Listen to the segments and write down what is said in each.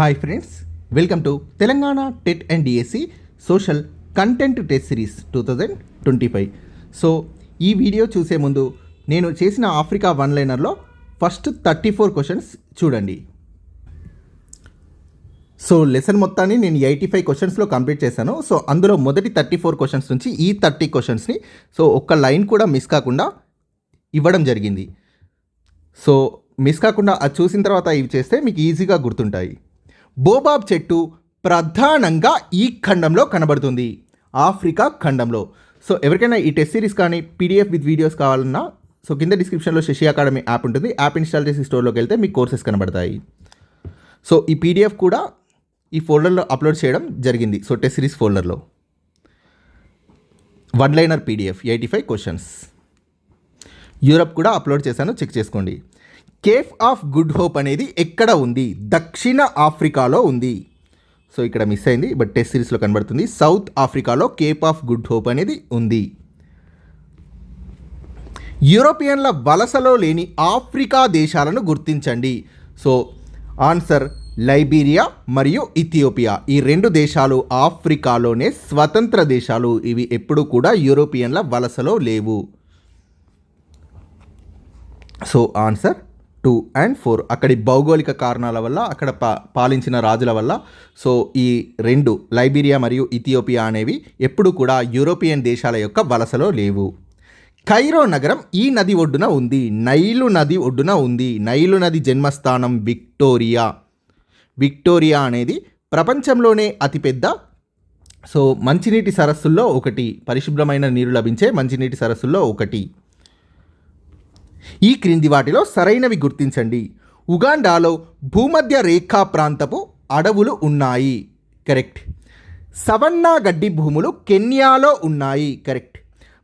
Hi friends welcome to Telangana TET and DSC social content test series two thousand twenty five so ఈ video చూసే ముందు నేను చేసిన Africa one లైనర్లో first thirty four questions చూడండి. So lesson మొత్తాన్ని నేను ఎయిటీ ఫైవ్ క్వశ్చన్స్లో కంప్లీట్ చేశాను. సో అందులో మొదటి థర్టీ ఫోర్ క్వశ్చన్స్ నుంచి ఈ థర్టీ క్వశ్చన్స్ని సో ఒక్క లైన్ కూడా మిస్ కాకుండా ఇవ్వడం జరిగింది. సో మిస్ కాకుండా అది చూసిన తర్వాత ఇవి చేస్తే మీకు ఈజీగా గుర్తుంటాయి. బోబాబ్ చెట్టు ప్రధానంగా ఈ ఖండంలో కనబడుతుంది. ఆఫ్రికా ఖండంలో. సో ఎవరికైనా ఈ టెస్ట్ సిరీస్ కానీ పీడిఎఫ్ విత్ వీడియోస్ కావాలన్నా సో కింద డిస్క్రిప్షన్లో శశి అకాడమీ యాప్ ఉంటుంది. యాప్ ఇన్స్టాల్ చేసి స్టోర్లోకి వెళ్తే మీకు కోర్సెస్ కనబడతాయి. సో ఈ పీడిఎఫ్ కూడా ఈ ఫోల్డర్లో అప్లోడ్ చేయడం జరిగింది. So test series ఫోల్డర్లో. One liner PDF eighty five questions. Europe కూడా అప్లోడ్ చేశాను. చెక్ చేసుకోండి. కేఫ్ ఆఫ్ గుడ్ హోప్ అనేది ఎక్కడ ఉంది? దక్షిణ ఆఫ్రికాలో ఉంది. సో ఇక్కడ మిస్ అయింది బట్ టెస్ట్ సిరీస్లో కనబడుతుంది. సౌత్ ఆఫ్రికాలో కేప్ ఆఫ్ గుడ్ హోప్ అనేది ఉంది. యూరోపియన్ల వలసలో లేని ఆఫ్రికా దేశాలను గుర్తించండి. సో ఆన్సర్ లైబీరియా మరియు ఇథియోపియా. ఈ రెండు దేశాలు ఆఫ్రికాలోనే స్వతంత్ర దేశాలు. ఇవి ఎప్పుడూ కూడా యూరోపియన్ల వలసలో లేవు. So answer two and four. అక్కడి భౌగోళిక కారణాల వల్ల అక్కడ పా పాలించిన రాజుల వల్ల. సో ఈ రెండు లైబీరియా మరియు ఇథియోపియా అనేవి ఎప్పుడు కూడా యూరోపియన్ దేశాల యొక్క వలసలో లేవు. కైరో నగరం ఈ నది ఒడ్డున ఉంది. నైలు నది ఒడ్డున ఉంది. నైలు నది జన్మస్థానం విక్టోరియా. విక్టోరియా అనేది ప్రపంచంలోనే అతిపెద్ద సో మంచినీటి సరస్సుల్లో ఒకటి. పరిశుభ్రమైన నీరు లభించే మంచినీటి సరస్సుల్లో ఒకటి. ఈ క్రింది వాటిలో సరైనవి గుర్తించండి. ఉగాండాలో భూమధ్య రేఖా ప్రాంతపు అడవులు ఉన్నాయి. కరెక్ట్ సవన్నా గడ్డి భూములు కెన్యాలో ఉన్నాయి. కరెక్ట్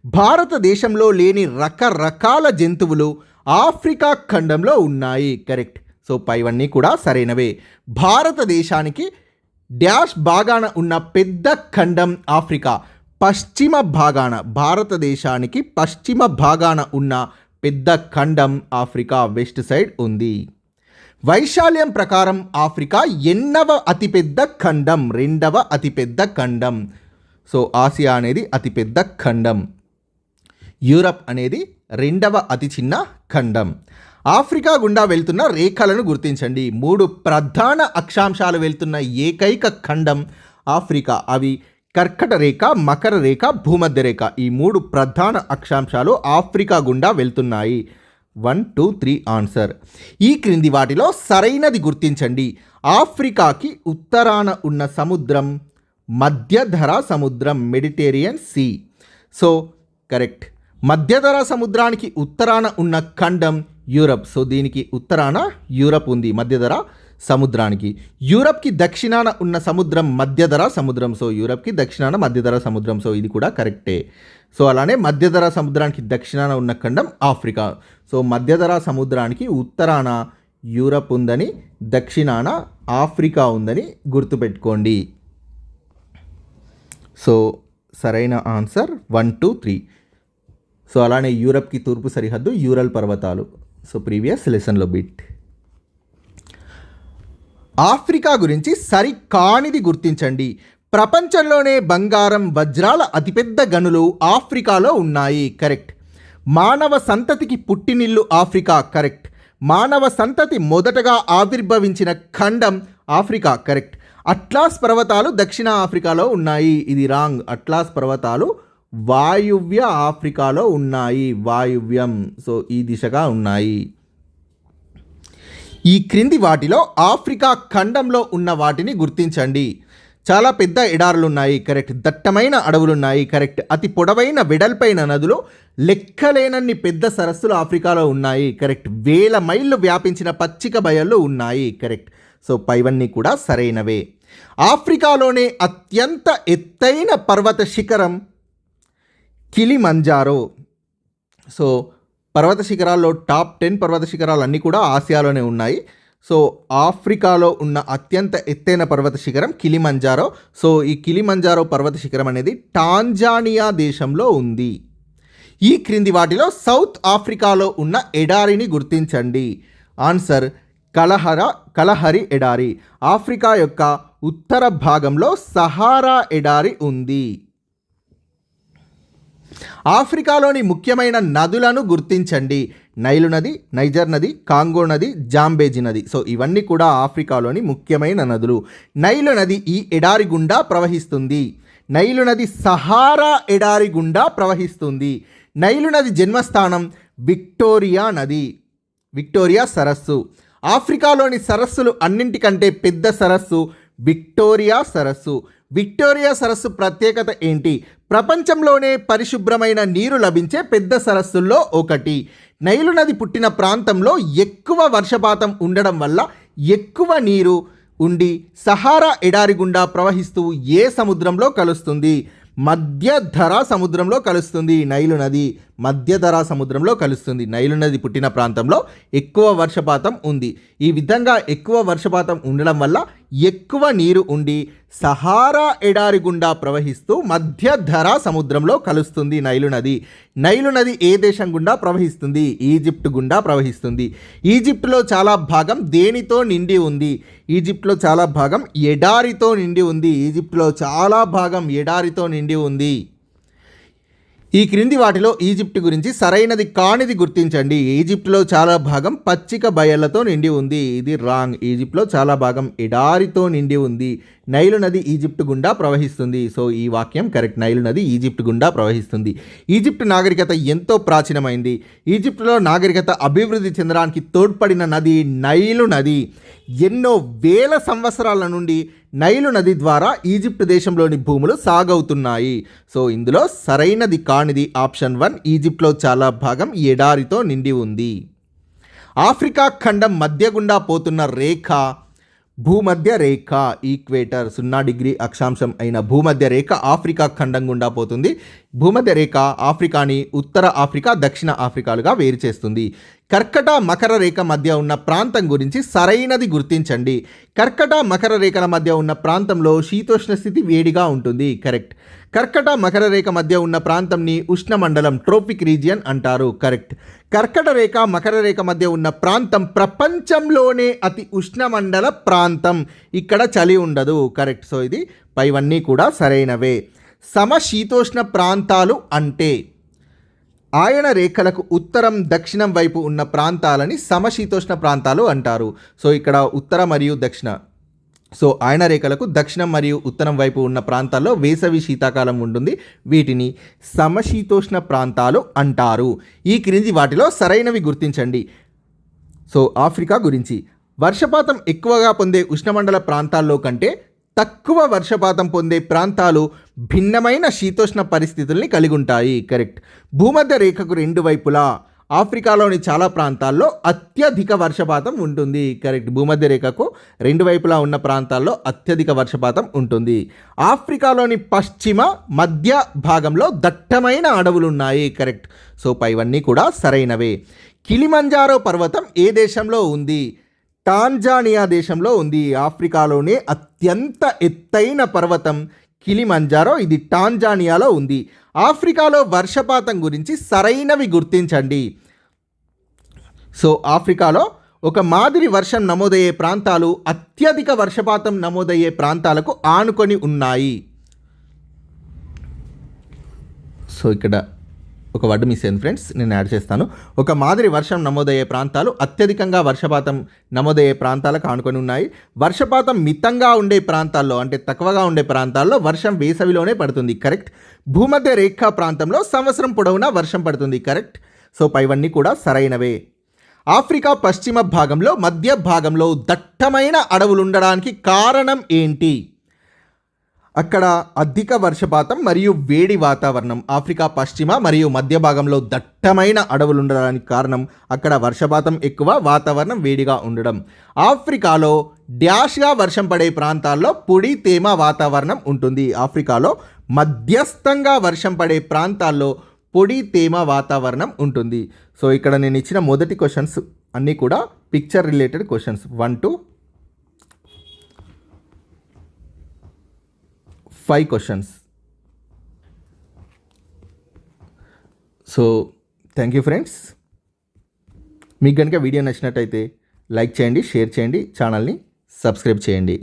భారతదేశంలో లేని రకరకాల జంతువులు ఆఫ్రికా ఖండంలో ఉన్నాయి. కరెక్ట్ సో పైవన్నీ కూడా సరైనవే. భారతదేశానికి డ్యాష్ భాగాన ఉన్న పెద్ద ఖండం ఆఫ్రికా. పశ్చిమ భాగాన భారతదేశానికి పశ్చిమ భాగాన ఉన్న పెద్ద ఖండం ఆఫ్రికా వెస్ట్ సైడ్ ఉంది. వైశాల్యం ప్రకారం ఆఫ్రికా ఎన్నవ అతిపెద్ద ఖండం రెండవ అతిపెద్ద ఖండం. సో ఆసియా అనేది అతిపెద్ద ఖండం. యూరప్ అనేది రెండవ అతి చిన్న ఖండం. ఆఫ్రికా గుండా వెళ్తున్న రేఖలను గుర్తించండి. మూడు ప్రధాన అక్షాంశాలు వెళ్తున్న ఏకైక ఖండం ఆఫ్రికా. అవి కర్కట రేఖ మకర రేఖ భూమధ్య రేఖ ఈ మూడు ప్రధాన అక్షాంశాలు ఆఫ్రికా గుండా వెళ్తున్నాయి. One two three answer. ఈ క్రింది వాటిలో సరైనది గుర్తించండి. ఆఫ్రికాకి ఉత్తరాన ఉన్న సముద్రం మధ్యధర సముద్రం మెడిటేరియన్ సీ. So correct. మధ్యధర సముద్రానికి ఉత్తరాన ఉన్న ఖండం యూరప్. సో దీనికి ఉత్తరాన యూరప్ ఉంది. మధ్యధర సముద్రానికి. యూరప్కి దక్షిణాన ఉన్న సముద్రం మధ్యధర సముద్రం. సో యూరప్కి దక్షిణాన మధ్యధర సముద్రం. సో ఇది కూడా కరెక్టే. సో అలానే మధ్యధర సముద్రానికి దక్షిణాన ఉన్న ఖండం ఆఫ్రికా. సో మధ్యధర సముద్రానికి ఉత్తరాన యూరప్ ఉందని దక్షిణాన ఆఫ్రికా ఉందని గుర్తుపెట్టుకోండి. సో సరైన answer one two three. So అలానే యూరప్కి తూర్పు సరిహద్దు యూరల్ పర్వతాలు. సో ప్రీవియస్ లెసన్లో బిట్. ఆఫ్రికా గురించి సరికానిది గుర్తించండి. ప్రపంచంలోనే బంగారం వజ్రాల అతిపెద్ద గనులు ఆఫ్రికాలో ఉన్నాయి. కరెక్ట్. మానవ సంతతికి పుట్టినిల్లు ఆఫ్రికా కరెక్ట్. మానవ సంతతి మొదటగా ఆవిర్భవించిన ఖండం ఆఫ్రికా కరెక్ట్. అట్లాస్ పర్వతాలు దక్షిణ ఆఫ్రికాలో ఉన్నాయి. ఇది రాంగ్. అట్లాస్ పర్వతాలు వాయువ్య ఆఫ్రికాలో ఉన్నాయి. వాయువ్యం. సో ఈ దిశగా ఉన్నాయి. ఈ క్రింది వాటిలో ఆఫ్రికా ఖండంలో ఉన్న వాటిని గుర్తించండి. చాలా పెద్ద ఎడారులు ఉన్నాయి కరెక్ట్. దట్టమైన అడవులున్నాయి కరెక్ట్. అతి పొడవైన వెడల్పైన నదులు లెక్కలేనన్ని పెద్ద సరస్సులు ఆఫ్రికాలో ఉన్నాయి కరెక్ట్. వేల మైళ్ళు వ్యాపించిన పచ్చిక బయళ్ళు ఉన్నాయి కరెక్ట్. సో పైవన్నీ కూడా సరైనవే. ఆఫ్రికాలోనే అత్యంత ఎత్తైన పర్వత శిఖరం కిలిమంజారో. సో పర్వత శిఖరాల్లో టాప్ టెన్ పర్వత శిఖరాలు అన్నీ కూడా ఆసియాలోనే ఉన్నాయి. సో ఆఫ్రికాలో ఉన్న అత్యంత ఎత్తైన పర్వత శిఖరం కిలిమంజారో. సో ఈ కిలిమంజారో పర్వత శిఖరం అనేది టాంజానియా దేశంలో ఉంది. ఈ క్రింది వాటిలో సౌత్ ఆఫ్రికాలో ఉన్న ఎడారిని గుర్తించండి. ఆన్సర్ కలహర కలహరి ఎడారి. ఆఫ్రికా యొక్క ఉత్తర భాగంలో సహారా ఎడారి ఉంది. ఆఫ్రికాలోని ముఖ్యమైన నదులను గుర్తించండి. నైలు నది నైజర్ నది కాంగో నది జాంబేజీ నది. సో ఇవన్నీ కూడా ఆఫ్రికాలోని ముఖ్యమైన నదులు. నైలు నది ఈ ఎడారి గుండా ప్రవహిస్తుంది. నైలు నది సహారా ఎడారి గుండా ప్రవహిస్తుంది. నైలు నది జన్మస్థానం విక్టోరియా నది విక్టోరియా సరస్సు. ఆఫ్రికాలోని సరస్సులు అన్నింటికంటే పెద్ద సరస్సు విక్టోరియా సరస్సు. విక్టోరియా సరస్సు ప్రత్యేకత ఏంటి? ప్రపంచంలోనే పరిశుభ్రమైన నీరు లభించే పెద్ద సరస్సుల్లో ఒకటి. నైలు నది పుట్టిన ప్రాంతంలో ఎక్కువ వర్షపాతం ఉండడం వల్ల ఎక్కువ నీరు ఉండి సహారా ఎడారి గుండా ప్రవహిస్తూ ఏ సముద్రంలో కలుస్తుంది? మధ్యధరా సముద్రంలో కలుస్తుంది నైలు నది. మధ్యధరా సముద్రంలో కలుస్తుంది నైలు నది పుట్టిన ప్రాంతంలో ఎక్కువ వర్షపాతం ఉంది. ఈ విధంగా ఎక్కువ వర్షపాతం ఉండడం వల్ల ఎక్కువ నీరు ఉండి సహారా ఎడారి గుండా ప్రవహిస్తూ మధ్యధరా సముద్రంలో కలుస్తుంది నైలు నది. నైలు నది ఏ దేశం గుండా ప్రవహిస్తుంది? ఈజిప్ట్ గుండా ప్రవహిస్తుంది. ఈజిప్ట్లో చాలా భాగం దేనితో నిండి ఉంది? ఈజిప్ట్లో చాలా భాగం ఎడారితో నిండి ఉంది. ఈజిప్ట్లో చాలా భాగం ఎడారితో నిండి ఉంది. ఈ క్రింది వాటిలో ఈజిప్ట్ గురించి సరైనది కానిది గుర్తించండి. ఈజిప్ట్లో చాలా భాగం పచ్చిక బయళ్ళతో నిండి ఉంది. ఇది రాంగ్. ఈజిప్ట్లో చాలా భాగం ఎడారితో నిండి ఉంది. నైలు నది ఈజిప్ట్ గుండా ప్రవహిస్తుంది. సో ఈ వాక్యం కరెక్ట్. నైలు నది ఈజిప్ట్ గుండా ప్రవహిస్తుంది. ఈజిప్ట్ నాగరికత ఎంతో ప్రాచీనమైంది. ఈజిప్ట్లో నాగరికత అభివృద్ధి చెందడానికి తోడ్పడిన నది నైలు నది. ఎన్నో వేల సంవత్సరాల నుండి నైలు నది ద్వారా ఈజిప్ట్ దేశంలోని భూములు సాగవుతున్నాయి. సో ఇందులో సరైనది కానిది ఆప్షన్ వన్ ఈజిప్ట్లో చాలా భాగం ఎడారితో నిండి ఉంది. ఆఫ్రికా ఖండం మధ్య గుండా పోతున్న రేఖ భూమధ్య రేఖ ఈక్వేటర్ సున్నా డిగ్రీ అక్షాంశం అయిన భూమధ్య రేఖ ఆఫ్రికా ఖండం గుండా పోతుంది. భూమధ్య రేఖ ఆఫ్రికాని ఉత్తర ఆఫ్రికా దక్షిణ ఆఫ్రికాలుగా వేరు చేస్తుంది. కర్కట మకర రేఖ మధ్య ఉన్న ప్రాంతం గురించి సరైనది గుర్తించండి. కర్కట మకర రేఖల మధ్య ఉన్న ప్రాంతంలో శీతోష్ణ స్థితి వేడిగా ఉంటుంది. కరెక్ట్. కర్కట మకర రేఖ మధ్య ఉన్న ప్రాంతంని ఉష్ణమండలం ట్రోపిక్ రీజియన్ అంటారు. కరెక్ట్. కర్కట రేఖ మకర రేఖ మధ్య ఉన్న ప్రాంతం ప్రపంచంలోనే అతి ఉష్ణమండల ప్రాంతం. ఇక్కడ చలి ఉండదు. కరెక్ట్. సో ఇది పైవన్నీ కూడా సరైనవే. సమశీతోష్ణ ప్రాంతాలు అంటే ఆయన రేఖలకు ఉత్తరం దక్షిణం వైపు ఉన్న ప్రాంతాలని సమశీతోష్ణ ప్రాంతాలు అంటారు. సో ఇక్కడ ఉత్తర మరియు దక్షిణ. సో ఆయన రేఖలకు దక్షిణం మరియు ఉత్తరం వైపు ఉన్న ప్రాంతాల్లో వేసవి శీతాకాలం ఉంటుంది. వీటిని సమశీతోష్ణ ప్రాంతాలు అంటారు. ఈ క్రింది వాటిలో సరైనవి గుర్తించండి. సో ఆఫ్రికా గురించి. వర్షపాతం ఎక్కువగా పొందే ఉష్ణమండల ప్రాంతాల్లో కంటే తక్కువ వర్షపాతం పొందే ప్రాంతాలు భిన్నమైన శీతోష్ణ పరిస్థితుల్ని కలిగి ఉంటాయి కరెక్ట్. భూమధ్య రేఖకు రెండు వైపులా ఆఫ్రికాలోని చాలా ప్రాంతాల్లో అత్యధిక వర్షపాతం ఉంటుంది. కరెక్ట్. భూమధ్య రేఖకు రెండు వైపులా ఉన్న ప్రాంతాల్లో అత్యధిక వర్షపాతం ఉంటుంది. ఆఫ్రికాలోని పశ్చిమ మధ్య భాగంలో దట్టమైన అడవులు ఉన్నాయి కరెక్ట్. సో పైవన్నీ కూడా సరైనవే. కిలిమంజారో పర్వతం ఏ దేశంలో ఉంది? టాంజానియా దేశంలో ఉంది. ఆఫ్రికాలోనే అత్యంత ఎత్తైన పర్వతం కిలిమంజారో. ఇది టాంజానియాలో ఉంది. ఆఫ్రికాలో వర్షపాతం గురించి సరైనవి గుర్తించండి. సో ఆఫ్రికాలో ఒక మాదిరి వర్షం నమోదయ్యే ప్రాంతాలు అత్యధిక వర్షపాతం నమోదయ్యే ప్రాంతాలకు ఆనుకొని ఉన్నాయి. సో ఇక్కడ ఒక వర్డ్ మిస్ అయింది ఫ్రెండ్స్ నేను యాడ్ చేస్తాను. ఒక మాదిరి వర్షం నమోదయ్యే ప్రాంతాలు అత్యధికంగా వర్షపాతం నమోదయ్యే ప్రాంతాలకు ఆనుకొని ఉన్నాయి. వర్షపాతం మితంగా ఉండే ప్రాంతాల్లో అంటే తక్కువగా ఉండే ప్రాంతాల్లో వర్షం వేసవిలోనే పడుతుంది. కరెక్ట్ భూమధ్య రేఖా ప్రాంతంలో సంవత్సరం పొడవునా వర్షం పడుతుంది. కరెక్ట్ సో పైవన్నీ కూడా సరైనవే. ఆఫ్రికా పశ్చిమ భాగంలో మధ్య భాగంలో దట్టమైన అడవులు ఉండడానికి కారణం ఏంటి? అక్కడ అధిక వర్షపాతం మరియు వేడి వాతావరణం. ఆఫ్రికా పశ్చిమ మరియు మధ్య భాగంలో దట్టమైన అడవులు ఉండడానికి కారణం అక్కడ వర్షపాతం ఎక్కువ వాతావరణం వేడిగా ఉండడం. ఆఫ్రికాలో డ్యాష్గా వర్షం పడే ప్రాంతాల్లో పొడి తేమ వాతావరణం ఉంటుంది. ఆఫ్రికాలో మధ్యస్థంగా వర్షం పడే ప్రాంతాల్లో పొడి తేమ వాతావరణం ఉంటుంది. సో ఇక్కడ నేను ఇచ్చిన మొదటి క్వశ్చన్స్ అన్నీ కూడా picture related questions one to five questions so thank you friends మీకు కనుక వీడియో నచ్చినట్టయితే లైక్ చేయండి షేర్ చేయండి ఛానల్ని సబ్స్క్రైబ్ చేయండి.